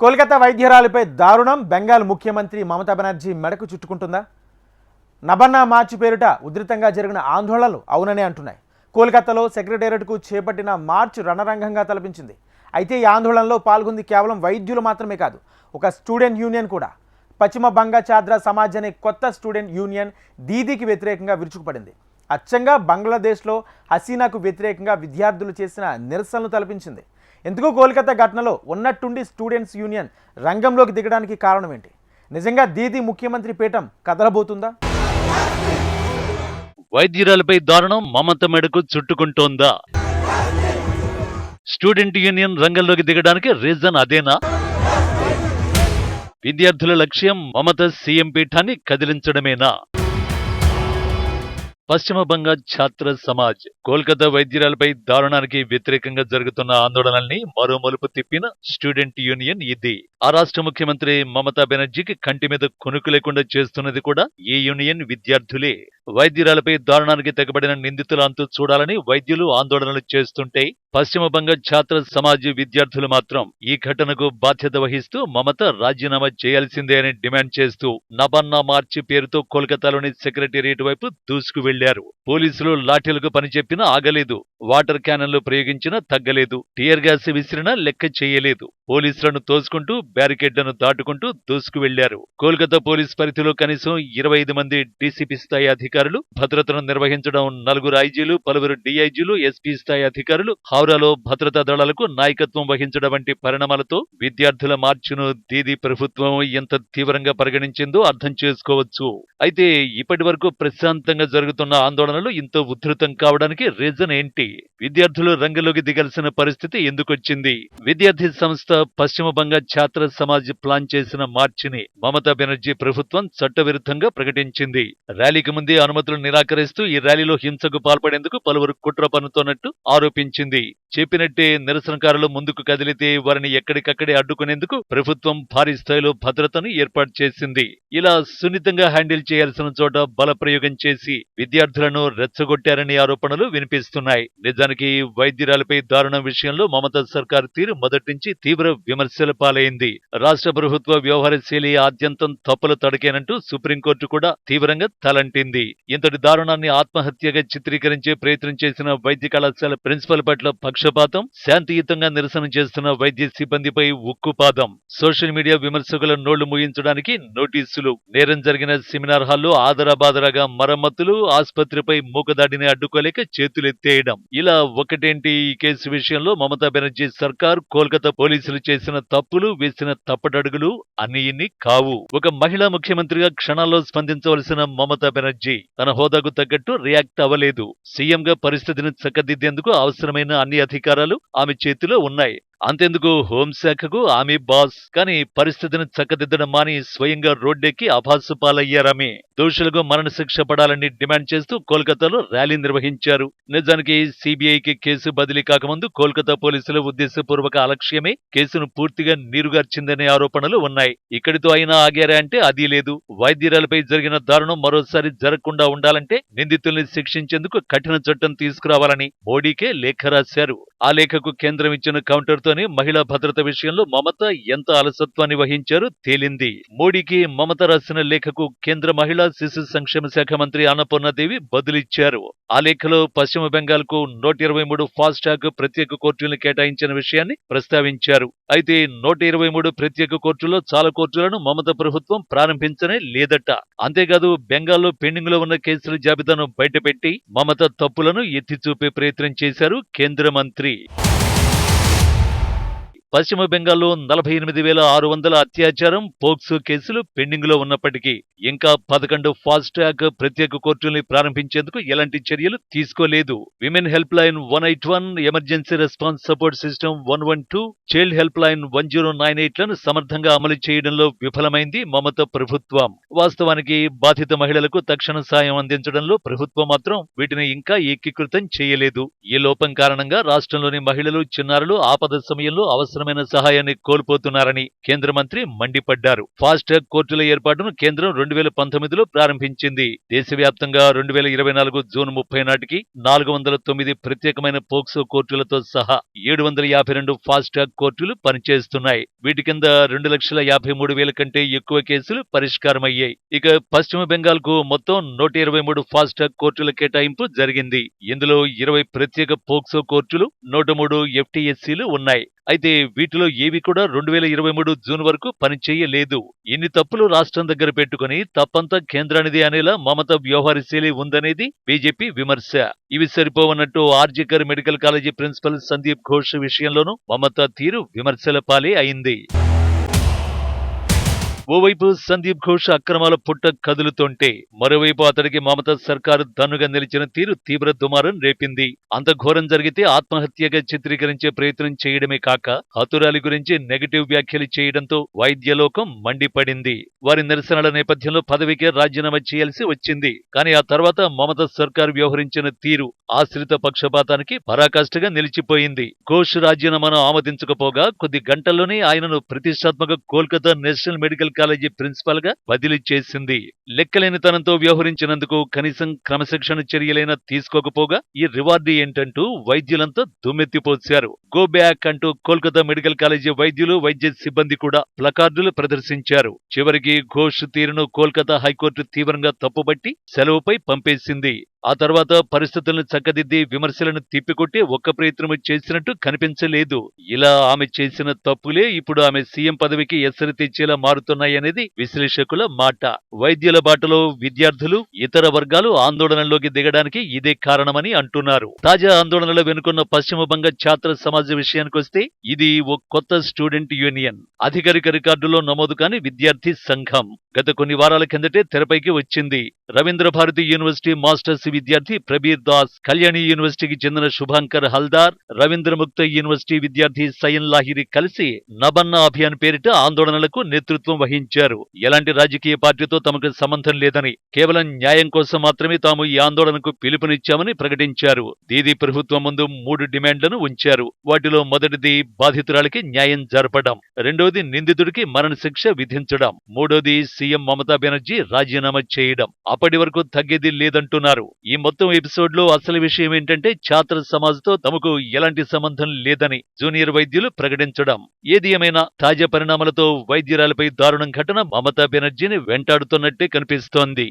కోల్కతా వైద్యురాలిపై దారుణం. బెంగాల్ ముఖ్యమంత్రి మమతా బెనర్జీ మెడకు చుట్టుకుంటుందా? నబన్నా మార్చి పేరిట ఉధృతంగా జరిగిన ఆందోళనలు అవుననే అంటున్నాయి. కోల్కతాలో సెక్రటేరియట్కు చేపట్టిన మార్చ్ రణరంగంగా తలపించింది. అయితే ఈ ఆందోళనలో పాల్గొంది కేవలం వైద్యులు మాత్రమే కాదు ఒక స్టూడెంట్ యూనియన్ కూడా. పశ్చిమ బంగా చాద్ర సమాజ్ అనే కొత్త స్టూడెంట్ యూనియన్ దీదీకి వ్యతిరేకంగా విరుచుకుపడింది. అచ్చంగా బంగ్లాదేశ్లో హసీనాకు వ్యతిరేకంగా విద్యార్థులు చేసిన నిరసనలు తలపించింది. ఎందుకు కోల్కతా ఘటనలో ఉన్నట్టుండి స్టూడెంట్స్ యూనియన్ రంగంలోకి దిగడానికి కారణం ఏంటి? నిజంగా దీదీ ముఖ్యమంత్రి పీఠం కదలబోతుందా? వైద్యురాలపై దారుణం మమత మెడకు చుట్టుకుంటోందా? స్టూడెంట్ యూనియన్ రంగంలోకి దిగడానికి రీజన్ అదేనా? విద్యార్థుల లక్ష్యం మమత సీఎం పీఠాన్ని కదిలించడమేనా? పశ్చిమ బంగాల్ ఛాత్ర సమాజ్. కోల్కతా వైద్యురాలపై దారుణానికి వ్యతిరేకంగా జరుగుతున్న ఆందోళనల్ని మరో మలుపు తిప్పిన స్టూడెంట్ యూనియన్ ఇది. ఆ రాష్ట్ర ముఖ్యమంత్రి మమతా బెనర్జీకి కంటి మీద కొనుకు లేకుండా చేస్తున్నది కూడా ఈ యూనియన్ విద్యార్థులే. వైద్యురాలపై దారుణానికి తెగబడిన నిందితుల అంతు చూడాలని వైద్యులు ఆందోళనలు చేస్తుంటే పశ్చిమ బంగ ఛాత్ర సమాజ్ విద్యార్థులు మాత్రం ఈ ఘటనకు బాధ్యత వహిస్తూ మమత రాజీనామా చేయాల్సిందే అని డిమాండ్ చేస్తూ నబన్నా మార్చి పేరుతో కోల్కతాలోని సెక్రటేరియట్ వైపు దూసుకు వెళ్ళారు. పోలీసులు లాఠీలకు పని చెప్పినా ఆగలేదు. వాటర్ క్యానన్లు ప్రయోగించినా తగ్గలేదు. టియర్ గ్యాస్ విసిరినా లెక్క చేయలేదు. పోలీసులను తోసుకుంటూ బ్యారికేడ్లను దాటుకుంటూ దూసుకు వెళ్ళారు కోల్కతా పోలీస్ పరిధిలో కనీసం ఇరవై ఐదు మంది డీసీపీ స్థాయి అధికారులు భద్రతను నిర్వహించడం నలుగురు ఐజీలు పలువురు డీఐజీలు ఎస్పీ స్థాయి అధికారులు హౌరాలో భద్రతా దళాలకు నాయకత్వం వహించడం వంటి పరిణామాలతో విద్యార్థుల మార్చును దీదీ ప్రభుత్వం ఎంత తీవ్రంగా పరిగణించిందో అర్థం చేసుకోవచ్చు. అయితే ఇప్పటి వరకు ప్రశాంతంగా జరుగుతున్న ఆందోళనలు ఇంత ఉధృతం కావడానికి రీజన్ ఏంటి? విద్యార్థులు రంగంలోకి దిగాల్సిన పరిస్థితి ఎందుకొచ్చింది? విద్యార్థి సంస్థ పశ్చిమ బంగ ఛాత్ర సమాజ్ ప్లాన్ చేసిన మార్చిని మమతా బెనర్జీ ప్రభుత్వం చట్టవిరుద్ధంగా ప్రకటించింది. ర్యాలీకి ముందే అనుమతులు నిరాకరిస్తూ ఈ ర్యాలీలో హింసకు పాల్పడేందుకు పలువురు కుట్ర పన్నుతోన్నట్టు ఆరోపించింది. చెప్పినట్టే నిరసనకారులు ముందుకు కదిలితే వారిని ఎక్కడికక్కడే అడ్డుకునేందుకు ప్రభుత్వం భారీ స్థాయిలో భద్రతను ఏర్పాటు చేసింది. ఇలా సున్నితంగా హ్యాండిల్ చేయాల్సిన చోట బలప్రయోగం చేసి విద్యార్థులను రెచ్చగొట్టారనే ఆరోపణలు వినిపిస్తున్నాయి. నిజానికి వైద్యురాలపై దారుణం విషయంలో మమతా సర్కార్ తీరు మొదటి నుంచి తీవ్ర విమర్శల పాలైంది. రాష్ట్ర ప్రభుత్వ వ్యవహార శైలి ఆద్యంతం తప్పులు తడకేనంటూ సుప్రీంకోర్టు కూడా తీవ్రంగా తలంటింది. ఇంతటి దారుణాన్ని ఆత్మహత్యగా చిత్రీకరించే ప్రయత్నం చేసిన వైద్య కళాశాల ప్రిన్సిపల్ పట్ల పక్షపాతం శాంతియుతంగా నిరసన చేస్తున్న వైద్య సిబ్బందిపై ఉక్కుపాదం. సోషల్ మీడియా విమర్శకుల నోళ్ళు ముయించడానికి నోటీసులు. నేరం జరిగిన సెమినార్ హాల్లో ఆదరాబాదరాగా మరమ్మతులు ఆసుపత్రిపై మూకదాడిని అడ్డుకోలేక చేతులెత్తేయడం. ఇలా ఒకటేంటి ఈ కేసు విషయంలో మమతా బెనర్జీ సర్కార్ కోల్కతా పోలీసులు చేసిన తప్పులు వేసిన తప్పటడుగులు అన్ని ఇన్ని కావు. ఒక మహిళా ముఖ్యమంత్రిగా క్షణాల్లో స్పందించవలసిన మమతా బెనర్జీ తన హోదాకు తగ్గట్టు రియాక్ట్ అవ్వలేదు. సీఎంగా పరిస్థితిని చక్కదిద్దేందుకు అవసరమైన అన్ని అధికారాలు ఆమె చేతిలో ఉన్నాయి. అంతెందుకు హోంశాఖకు ఆమె బాస్. కానీ పరిస్థితిని చక్కదిద్దడం మాని స్వయంగా రోడ్డెక్కి అభాసు పాలయ్యారామె దోషులకు మరణశిక్ష పడాలని డిమాండ్ చేస్తూ కోల్కతాలో ర్యాలీ నిర్వహించారు. నిజానికి సిబిఐకి కేసు బదిలీ కాకముందు కోల్కతా పోలీసుల ఉద్దేశపూర్వక అలక్ష్యమే కేసును పూర్తిగా నీరుగార్చిందనే ఆరోపణలు ఉన్నాయి. ఇక్కడితో అయినా ఆగారా అంటే అది లేదు. వైద్యురాలపై జరిగిన దారుణం మరోసారి జరగకుండా ఉండాలంటే నిందితుల్ని శిక్షించేందుకు కఠిన చట్టం తీసుకురావాలని మోడీకే లేఖ రాశారు. ఆ లేఖకు కేంద్రం ఇచ్చిన కౌంటర్ తోనే మహిళా భద్రత విషయంలో మమత ఎంత అలసత్వాన్ని వహించారో తేలింది. మోడీకి మమత రాసిన లేఖకు కేంద్ర మహిళా శిశు సంక్షేమ శాఖ మంత్రి అన్నపూర్ణదేవి బదులిచ్చారు. ఆ లేఖలో పశ్చిమ బెంగాల్కు నూట ఇరవై మూడు ఫాస్ట్ ట్రాక్ ప్రత్యేక కోర్టులను కేటాయించిన విషయాన్ని ప్రస్తావించారు. అయితే నూట ఇరవై మూడు ప్రత్యేక కోర్టులో చాలా కోర్టులను మమత ప్రభుత్వం ప్రారంభించనే లేదట. అంతేకాదు బెంగాల్లో పెండింగ్లో ఉన్న కేసుల జాబితాను బయటపెట్టి మమత తప్పులను ఎత్తి చూపే ప్రయత్నం చేశారు కేంద్ర మంత్రి. పశ్చిమ బెంగాల్లో నలభై ఎనిమిది వేల ఆరు వందల అత్యాచారం పోక్సో కేసులు పెండింగ్లో ఉన్నప్పటికీ ఇంకా పదకొండు ఫాస్ట్ ట్రాక్ ప్రత్యేక కోర్టుల్ని ప్రారంభించేందుకు ఎలాంటి చర్యలు తీసుకోలేదు. Women help line one eight one emergency response support system one one two child help line one zero nine ఎయిట్లను సమర్థంగా అమలు చేయడంలో విఫలమైంది మమత ప్రభుత్వం. వాస్తవానికి బాధిత మహిళలకు తక్షణ సాయం అందించడంలో ప్రభుత్వం మాత్రం వీటిని ఇంకా ఏకీకృతం చేయలేదు. ఈ లోపం కారణంగా రాష్ట్రంలోని మహిళలు చిన్నారులు ఆపద సమయంలో అవసరం అవసరమైన సహాయాన్ని కోల్పోతున్నారని కేంద్ర మంత్రి మండిపడ్డారు. ఫాస్ట్ ట్రాక్ కోర్టుల ఏర్పాటును కేంద్రం రెండు వేల పంతొమ్మిదిలో ప్రారంభించింది. దేశవ్యాప్తంగా రెండు వేల ఇరవై నాలుగు జూన్ ముప్పై నాటికి నాలుగు వందల తొమ్మిది ప్రత్యేకమైన పోక్సో కోర్టులతో సహా ఏడు వందల యాభై రెండు ఫాస్ట్ ట్రాక్ కోర్టులు పనిచేస్తున్నాయి. వీటి కింద రెండు లక్షల యాభై మూడు వేల కంటే ఎక్కువ కేసులు పరిష్కారమయ్యాయి. ఇక పశ్చిమ బెంగాల్కు మొత్తం నూట ఇరవై మూడు ఫాస్ట్ ట్రాక్ కోర్టుల కేటాయింపు జరిగింది. ఇందులో ఇరవై ప్రత్యేక పోక్సో కోర్టులు నూట మూడు ఎఫ్టీఎస్సీలు ఉన్నాయి. అయితే వీటిలో ఏవి కూడా రెండు వేల ఇరవై మూడు జూన్ వరకు పనిచేయలేదు ఇన్ని తప్పులు రాష్ట్రం దగ్గర పెట్టుకుని తప్పంతా కేంద్రానిది అనేలా మమత వ్యవహారశైలి ఉందనేది బీజేపీ విమర్శ. ఇవి సరిపోవన్నట్టు RG Kar medical college principal Sandip Ghosh విషయంలోనూ మమత తీరు విమర్శల పాలే అయింది. ఓవైపు సందీప్ ఘోష్ అక్రమాల పుట్ట కదులుతుంటే మరోవైపు అతడికి మమతా సర్కారు దన్నుగా నిలిచిన తీరు తీవ్ర దుమారం రేపింది. అంత ఘోరం జరిగితే ఆత్మహత్యగా చిత్రీకరించే ప్రయత్నం చేయడమే కాక హతురాలి గురించి నెగటివ్ వ్యాఖ్యలు చేయడంతో వైద్యలోకం మండిపడింది. వారి నిరసనల నేపథ్యంలో పదవికే రాజీనామా చేయాల్సి వచ్చింది. కానీ ఆ తర్వాత మమతా సర్కారు వ్యవహరించిన తీరు ఆశ్రిత పక్షపాతానికి పరాకాష్ఠగా నిలిచిపోయింది. ఘోష్ రాజీనామాను ఆమోదించకపోగా కొద్ది గంటల్లోనే ఆయనను ప్రతిష్టాత్మక కోల్కతా నేషనల్ మెడికల్ కాలేజీ ప్రిన్సిపాల్గా బదిలీ చేసింది. లెక్కలేనితనంతో వ్యవహరించినందుకు కనీసం క్రమశిక్షణ చర్యలైనా తీసుకోకపోగా ఈ రివార్డు ఏంటంటూ వైద్యులంతా దుమ్మెత్తిపోశారు. గో బ్యాక్ అంటూ కోల్కతా మెడికల్ కాలేజీ వైద్యులు వైద్య సిబ్బంది కూడా ప్లకార్డులు ప్రదర్శించారు. చివరికి ఘోష్ తీరును కోల్కతా హైకోర్టు తీవ్రంగా తప్పుబట్టి సెలవుపై పంపేసింది. ఆ తర్వాత పరిస్థితులను చక్కదిద్ది విమర్శలను తిప్పికొట్టి ఒక్క ప్రయత్నము చేసినట్టు కనిపించలేదు. ఇలా ఆమె చేసిన తప్పులే ఇప్పుడు ఆమె సీఎం పదవికి ఎసరు తెచ్చేలా మారుతున్నాయనేది విశ్లేషకుల మాట. వైద్యుల బాటలో విద్యార్థులు ఇతర వర్గాలు ఆందోళనలోకి దిగడానికి ఇదే కారణమని అంటున్నారు. తాజా ఆందోళనలో వెనుకున్న పశ్చిమ బంగ ఛాత్ర సమాజ విషయానికొస్తే ఇది ఓ కొత్త స్టూడెంట్ యూనియన్. అధికారిక రికార్డులో నమోదు కాని విద్యార్థి సంఘం గత కొన్ని వారాల కిందటే తెరపైకి వచ్చింది. రవీంద్ర భారతి యూనివర్సిటీ మాస్టర్స్ విద్యార్థి ప్రబీర్ దాస్ కళ్యాణి యూనివర్సిటీకి చెందిన శుభాంకర్ హల్దార్ రవీంద్రముక్త యూనివర్సిటీ విద్యార్థి సయన్ లాహిరి కలిసి నబన్నా అభియాన్ పేరిట ఆందోళనలకు నేతృత్వం వహించారు. ఎలాంటి రాజకీయ పార్టీతో తమకు సంబంధం లేదని కేవలం న్యాయం కోసం మాత్రమే తాము ఈ ఆందోళనకు పిలుపునిచ్చామని ప్రకటించారు. దీదీ ప్రభుత్వం ముందు మూడు డిమాండ్లను ఉంచారు. వాటిలో మొదటిది బాధితురాలకి న్యాయం జరపడం రెండోది నిందితుడికి మరణశిక్ష విధించడం మూడోది సీఎం మమతా బెనర్జీ రాజీనామా చేయడం. అప్పటి వరకు తగ్గేది లేదంటున్నారు. ఈ మొత్తం ఎపిసోడ్లో అసలు విషయం ఏంటంటే ఛాత్ర సమాజ్తో తమకు ఎలాంటి సంబంధం లేదని జూనియర్ వైద్యులు ప్రకటించడం. ఏది ఏమైనా తాజా పరిణామాలతో వైద్యురాలపై దారుణం ఘటన మమతా బెనర్జీని వెంటాడుతున్నట్టే కనిపిస్తోంది.